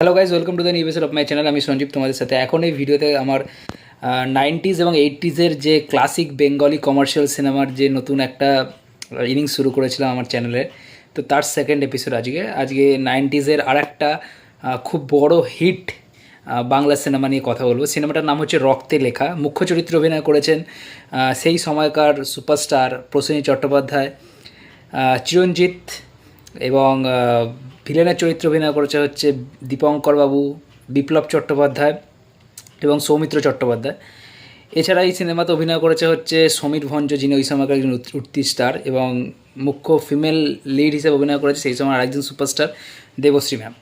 Hello guys welcome to the new episode of my channel আমি সঞ্জীব তোমাদের সাথে এখন এই ভিডিওতে আমার নাইনটিজ এবং এইটিজের যে ক্লাসিক বেঙ্গলি কমার্শিয়াল সিনেমার যে নতুন একটা ইনিংস শুরু করেছিলাম আমার চ্যানেলে তো তার সেকেন্ড এপিসোড আজকে। আজকে নাইনটিজের আর একটা খুব বড় হিট বাংলা সিনেমা নিয়ে কথা বলব। সিনেমাটার নাম হচ্ছে রক্তে লেখা। মুখ্য চরিত্রে অভিনয় করেছেন সেই সময়কার সুপারস্টার প্রসেনী চট্টোপাধ্যায় চিরঞ্জিত এবং ভিলেনের চরিত্রে অভিনয় করেছে হচ্ছে দীপঙ্কর বাবু, বিপ্লব চট্টোপাধ্যায় এবং সৌমিত্র চট্টোপাধ্যায়। এছাড়া এই সিনেমাতে অভিনয় করেছে হচ্ছে সমীর ভঞ্জ, যিনি ওই সময়কার একজন উঠতি স্টার এবং মুখ্য ফিমেল লিড হিসেবে অভিনয় করেছে, সেই সময় আরেকজন সুপারস্টার দেবশ্রী ম্যাম।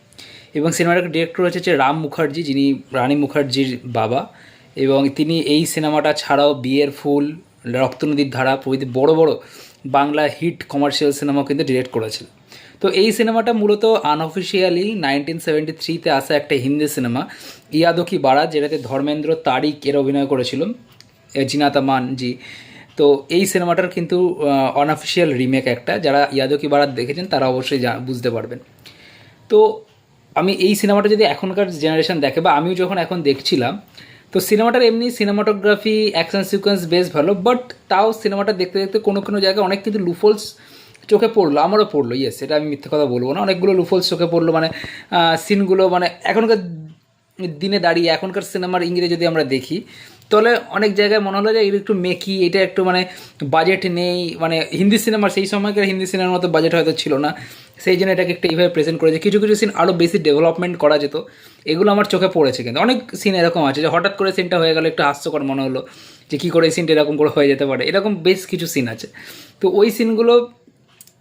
এবং সিনেমাটাকে ডিরেক্টর হচ্ছে রাম মুখার্জি, যিনি রানী মুখার্জির বাবা। এবং তিনি এই সিনেমাটা ছাড়াও বিয়ের ফুল রক্ত নদীর ধারা প্রভৃতি বড় বড় বাংলা হিট কমার্শিয়াল সিনেমা কিন্তু ডিরেক্ট করেছিল তো এই সিনেমাটা মূলত আনঅফিসিয়ালি নাইনটিন সেভেন্টি থ্রিতে আসা একটা হিন্দি সিনেমা ইয়াদো কি বারাত যেটাতে ধর্মেন্দ্র তারিক এর অভিনয় করেছিল এ জিনাতা মান জি তো এই সিনেমাটার কিন্তু অনঅফিসিয়াল রিমেক একটা, যারা ইয়াদকি বারাত দেখেছেন তারা অবশ্যই বুঝতে পারবেন। তো আমি এই সিনেমাটা যদি এখনকার জেনারেশন দেখে, বা আমিও যখন এখন দেখছিলাম, তো সিনেমাটার এমনি সিনেমাটোগ্রাফি অ্যাকশন সিকোয়েন্স বেশ ভালো বাট তাও সিনেমাটা দেখতে দেখতে কোনো কোনো জায়গায় অনেক কিন্তু লুফলস চোখে পড়ল, আমারও পড়ল ইয়েস এটা আমি মিথ্যে কথা বলব না। অনেকগুলো লুফলস চোখে পড়ল মানে সিনগুলো মানে এখনকার দিনে দাঁড়িয়ে, এখনকার সিনেমার ইংরেজি যদি আমরা দেখি, তাহলে অনেক জায়গায় মনে হলো যে এটা একটু মেকি, এটা একটু মানে বাজেট নেই মানে হিন্দি সিনেমার, সেই সময়কার হিন্দি সিনেমার মতো বাজেট হয়তো ছিল না। সেই জন্য এটাকে একটু এইভাবে প্রেজেন্ট করেছে। কিছু কিছু সিন আরও বেশি ডেভেলপমেন্ট করা যেত, এগুলো আমার চোখে পড়েছে কিন্তু। অনেক সিন এরকম আছে যে হঠাৎ করে সিনটা হয়ে গেল, একটু হাস্যকর মনে হলো যে কী করে এই সিনটা এরকম করে হয়ে যেতে পারে। এরকম বেশ কিছু সিন আছে। তো ওই সিনগুলো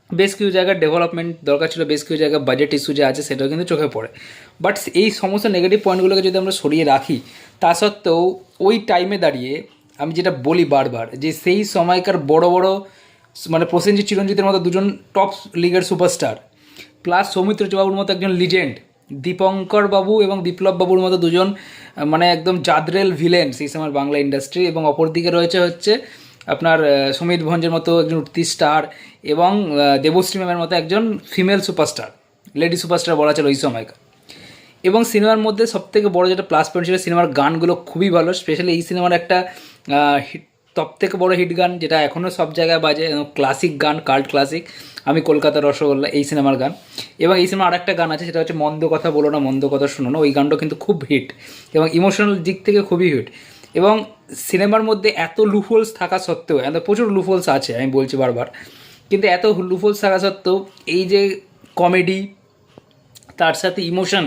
বেশ কিছু জায়গায় ডেভেলপমেন্ট দরকার ছিল, বেশ কিছু জায়গায় বাজেট ইস্যু যে আছে সেটাও কিন্তু চোখে পড়ে। বাট এই সমস্ত নেগেটিভ পয়েন্টগুলোকে যদি আমরা সরিয়ে রাখি, তা সত্ত্বেও ওই টাইমে দাঁড়িয়ে আমি যেটা বলি বারবার যে সেই সময়কার বড় বড় মানে প্রসেনজিৎ চিরঞ্জিতের মতো দুজন টপ লিগের সুপারস্টার প্লাস সৌমিত্র বাবুর মতো একজন লিজেন্ড দীপঙ্কর বাবু এবং বিপ্লব বাবুর মতো দুজন মানে একদম জাদরেল ভিলেন সেই সময় বাংলা ইন্ডাস্ট্রি এবং অপরদিকে রয়েছে হচ্ছে আপনার সুমিত ভঞ্জের মতো একজন উঠতি স্টার এবং দেবশ্রী ম্যামের মতো একজন ফিমেল সুপারস্টার লেডি সুপারস্টার বলা ছিল ওই সময়কার। এবং সিনেমার মধ্যে সবথেকে বড় যেটা প্লাস পয়েন্ট ছিল সিনেমার গানগুলো খুবই ভালো স্পেশালি এই সিনেমার একটা হিট সব থেকে বড় হিট গান যেটা এখনও সব জায়গায় বাজে ক্লাসিক গান কাল্ট ক্লাসিক আমি কলকাতার রসগোল্লা, এই সিনেমার গান। এবং এই সিনেমার আরেকটা গান আছে, সেটা হচ্ছে মন্দ কথা বলো না, মন্দ কথা শোনো না, ওই গানটা কিন্তু খুব হিট এবং ইমোশনাল দিক থেকে খুবই হিট এবং সিনেমার মধ্যে এত লুফোলস থাকা সত্ত্বেও এত প্রচুর লুফোলস আছে, আমি বলছি বারবার, কিন্তু এত লুফোলস থাকা সত্ত্বেও এই যে কমেডি, তার সাথে ইমোশন,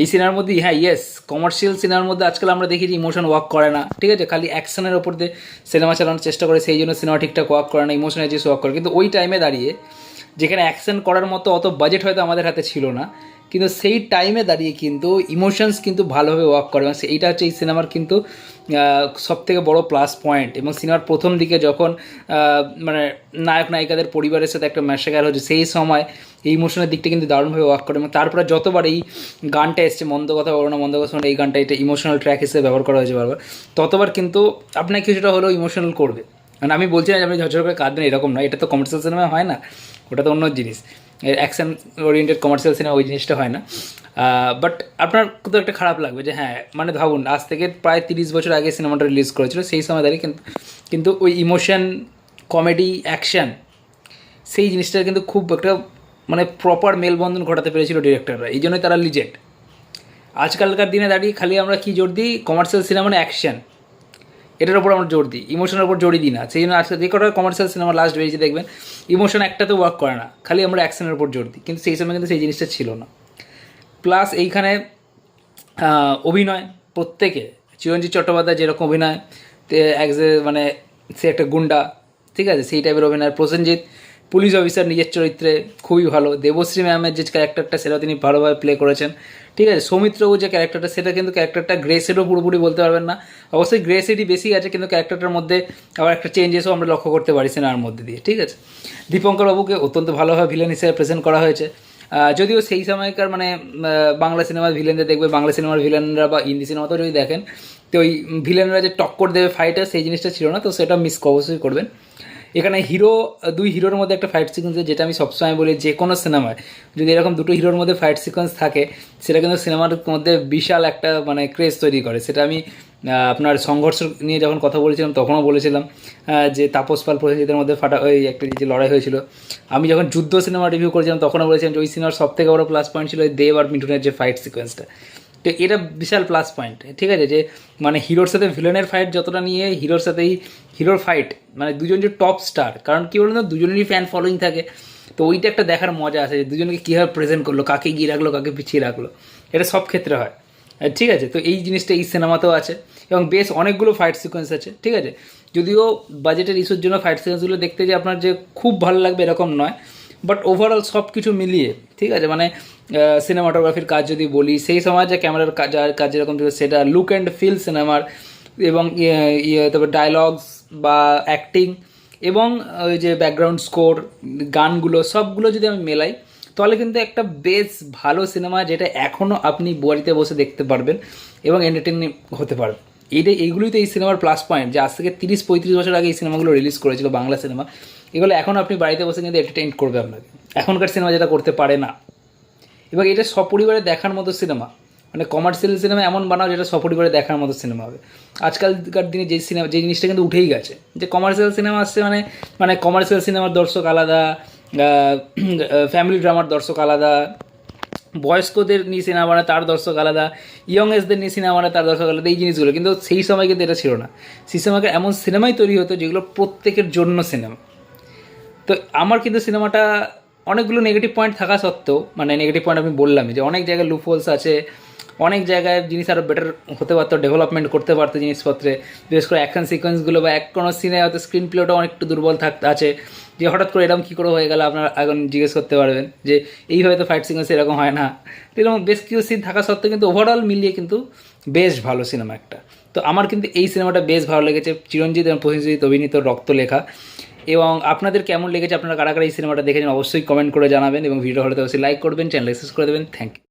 এই সিনেমার মধ্যে হ্যাঁ ইয়েস কমার্শিয়াল সিনেমার মধ্যে আজকাল আমরা দেখি যে ইমোশন ওয়ার্ক করে না, ঠিক আছে, খালি অ্যাকশনের ওপর দিয়ে সিনেমা চালানোর চেষ্টা করে, সেই জন্য সিনেমা ঠিকঠাক ওয়ার্ক করে না ইমোশনের যে ওয়ার্ক করে, কিন্তু ওই টাইমে দাঁড়িয়ে, যেখানে অ্যাকশন করার মতো অত বাজেট হয়তো আমাদের হাতে ছিল না কিন্তু সেই টাইমে দাঁড়িয়ে কিন্তু ইমোশনস কিন্তু ভালোভাবে ওয়ার্ক করে। এবং এইটা হচ্ছে এই সিনেমার কিন্তু সব থেকে বড় প্লাস পয়েন্ট এবং সিনেমার প্রথম দিকে যখন মানে নায়ক, নায়িকাদের পরিবারের সাথে একটা ম্যাসাকার হচ্ছে, সেই সময় এই ইমোশনের দিকটা কিন্তু দারুণভাবে ওয়ার্ক করে। এবং তারপরে যতবার এই গানটা এসছে, মন্দ কথা বলো না, মন্দ কথা এই গানটা এটা ইমোশনাল ট্র্যাক হিসেবে ব্যবহার করা হয়েছে বারবার, ততবার কিন্তু আপনাকে কিছুটা হলেও ইমোশনাল করবে? মানে আমি বলছি না যে আপনি ঝরঝর করে কাঁদবেন, এরকম না এটা তো কমার্শিয়াল সিনেমা হয় না, ওটা তো অন্য জিনিস। অ্যাকশন ওরিয়েন্টেড কমার্শিয়াল সিনেমা ওই জিনিসটা হয় না। বাট আপনার তো একটা খারাপ লাগবে যে হ্যাঁ মানে ভাবুন, আজ থেকে প্রায় তিরিশ বছর আগে সিনেমাটা রিলিজ করেছিল, সেই সময় দাঁড়িয়ে কিন্তু কিন্তু ওই ইমোশন কমেডি অ্যাকশন সেই জিনিসটা কিন্তু খুব একটা মানে প্রপার মেলবন্ধন ঘটাতে পেরেছিল ডিরেক্টররা এই জন্যই তারা লিজেন্ড আজকালকার দিনে দাঁড়িয়ে খালি আমরা কি জোর দিই কমার্শিয়াল সিনেমা মানে অ্যাকশন এটার উপর আমরা জোর দিই ইমোশনের উপর জোরই দিই না। সেই জন্য আজকে যে কটা কমার্শিয়াল সিনেমা লাস্ট বেরিয়েছে দেখবেন ইমোশন একটাতে ওয়ার্ক করে না, খালি আমরা অ্যাকশনের উপর জোর দিই। কিন্তু সেই সময় কিন্তু সেই জিনিসটা ছিল না। প্লাস এইখানে অভিনয়, প্রত্যেকে, চিরঞ্জিত চট্টোপাধ্যায় যেরকম অভিনয়, তে এক মানে সে একটা গুন্ডা, ঠিক আছে? সেই টাইপের অভিনয়। প্রসেনজিৎ পুলিশ অফিসার নিজের চরিত্রে খুবই ভালো। দেবশ্রী ম্যামের যে ক্যারেক্টারটা সেটা তিনি ভালোভাবে প্লে করেছেন। ঠিক আছে? সৌমিত্রবাবু যে ক্যারেক্টারটা সেটা কিন্তু ক্যারেক্টারটা গ্রে শেডও পুরোপুরি বলতে পারবেন না। অবশ্যই গ্রে শেডই বেশি আছে, কিন্তু ক্যারেক্টারটার মধ্যে আবার একটা চেঞ্জেসও আমরা লক্ষ্য করতে পারি সিনেমার মধ্যে দিয়ে। ঠিক আছে? দীপঙ্কর বাবুকে অত্যন্ত ভালোভাবে ভিলেন হিসেবে প্রেজেন্ট করা হয়েছে। যদিও সেই সময়কার মানে বাংলা সিনেমার ভিলেনদের দেখবে, বাংলা সিনেমার ভিলেনরা বা হিন্দি সিনেমাতেও যদি দেখেন, তো ওই ভিলেনরা যে টক্কর দেবে ফাইটার সেই জিনিসটা ছিল না, তো সেটা মিস অবশ্যই করবেন। এখানে হিরো, দুই হিরোর মধ্যে একটা ফাইট সিকোয়েন্স যেটা আমি সবসময় বলি যে কোনো সিনেমায় যদি এরকম দুটো হিরোর মধ্যে ফাইট সিকোয়েন্স থাকে, সেটা কিন্তু সিনেমার মধ্যে বিশাল একটা মানে ক্রেজ তৈরি করে। সেটা আমি আপনার সংঘর্ষ নিয়ে যখন কথা বলেছিলাম, তখনও বলেছিলাম যে তাপস পাল প্রসেনজিতের মধ্যে ফাটা ওই একটা যে লড়াই হয়েছিল। আমি যখন যুদ্ধ সিনেমা রিভিউ করেছিলাম, তখনও বলেছিলাম যে ওই সিনেমার সব থেকে বড় প্লাস পয়েন্ট ছিল দেব আর মিঠুনের যে ফাইট সিকোয়েন্সটা তো এটা বিশাল প্লাস পয়েন্ট ঠিক আছে? যে মানে হিরোর সাথে ভিলেনের ফাইট যতটা নিয়ে হিরোর সাথেই, হিরোর ফাইট মানে দুজন যে টপ স্টার কারণ কী বলুন দুজনেরই ফ্যান ফলোয়িং থাকে। তো ওইটা একটা দেখার মজা আছে যে, দুজনকে কীভাবে প্রেজেন্ট করল, কাকে গিয়ে রাখল, কাকে পিছিয়ে রাখল। এটা সব ক্ষেত্রে হয়। ঠিক আছে? তো এই জিনিসটা এই সিনেমাতেও আছে। এবং বেশ অনেকগুলো ফাইট সিকোয়েন্স আছে, ঠিক আছে? যদিও বাজেটের ইস্যুর জন্য ফাইট সিকোয়েন্সগুলো দেখতে যে আপনার যে খুব ভালো লাগবে এরকম নয়। বাট ওভারঅল সব কিছু মিলিয়ে, ঠিক আছে? মানে সিনেমাটোগ্রাফির কাজ যদি বলি, সেই সময় যে ক্যামেরার কাজ আর কাজ যেরকম ছিল, সেটা লুক অ্যান্ড ফিল সিনেমার এবং ইয়ে ইয়ে তারপর ডায়লগস বা অ্যাক্টিং এবং ওই যে ব্যাকগ্রাউন্ড স্কোর গানগুলো, সবগুলো যদি আমি মেলাই, তাহলে কিন্তু একটা বেশ ভালো সিনেমা যেটা এখনও আপনি বাড়িতে বসে দেখতে পারবেন এবং এন্টারটেইন হতে পারবেন। এইটাই, এইগুলোই তো এই সিনেমার প্লাস পয়েন্ট যে আজ থেকে তিরিশ, পঁয়ত্রিশ বছর আগে এই সিনেমাগুলো রিলিজ করেছিল বাংলা সিনেমা এগুলো এখন আপনি বাড়িতে বসে কিন্তু এন্টারটেইন করবে আপনাকে। এখনকার সিনেমা যেটা করতে পারে না। এবং এটা সপরিবারে দেখার মতো সিনেমা মানে কমার্শিয়াল সিনেমা এমন বানাও যেটা সপরিবারে দেখার মতো সিনেমা হবে। আজকালকার দিনে যে সিনেমা যে জিনিসটা কিন্তু উঠেই গেছে। যে কমার্শিয়াল সিনেমা আসছে মানে মানে কমার্শিয়াল সিনেমার দর্শক আলাদা ফ্যামিলি ড্রামার দর্শক আলাদা, বয়স্কদের নিয়ে সিনেমা বানায় তার দর্শক আলাদা ইয়ং এজদের নিয়ে সিনেমা বানায় তার দর্শক আলাদা, এই জিনিসগুলো। কিন্তু সেই সময় কিন্তু এটা ছিল না। সেই সময় এমন সিনেমাই তৈরি হতো যেগুলো প্রত্যেকের জন্য সিনেমা তো আমার কিন্তু সিনেমাটা অনেকগুলো নেগেটিভ পয়েন্ট থাকা সত্ত্বেও মানে নেগেটিভ পয়েন্ট আমি বললামই, যে অনেক জায়গায় লুফোলস আছে, অনেক জায়গায় জিনিস আরও বেটার হতে পারতো ডেভেলপমেন্ট করতে পারতো জিনিসপত্রে, বিশেষ করে অ্যাকশন সিকোয়েন্সগুলো বা এক কোনো সিনে হয়তো স্ক্রিন প্লেটা অনেক একটু দুর্বল থাকতে আছে, যে হঠাৎ করে এরকম কী করে হয়ে গেল, আপনারা এখন জিজ্ঞেস করতে পারবেন, যে এইভাবে তো ফাইট সিকোয়েন্স এরকম হয় না। এরকম বেশ কিছু সিন থাকা সত্ত্বেও কিন্তু ওভারঅল মিলিয়ে কিন্তু বেশ ভালো সিনেমা একটা। তো আমার কিন্তু এই সিনেমাটা বেশ ভালো লেগেছে, চিরঞ্জিত এবং প্রসেনজিৎ অভিনীত রক্তলেখা। এবং আপনাদের কেমন লেগেছে আপনারা কারা কারা এই সিনেমাটা দেখেছেন অবশ্যই কমেন্ট করে জানাবেন এবং ভিডিও হলে তো অবশ্যই লাইক করবেন চ্যানেল সাবস্ক্রাইব করে দেবেন থ্যাংক ইউ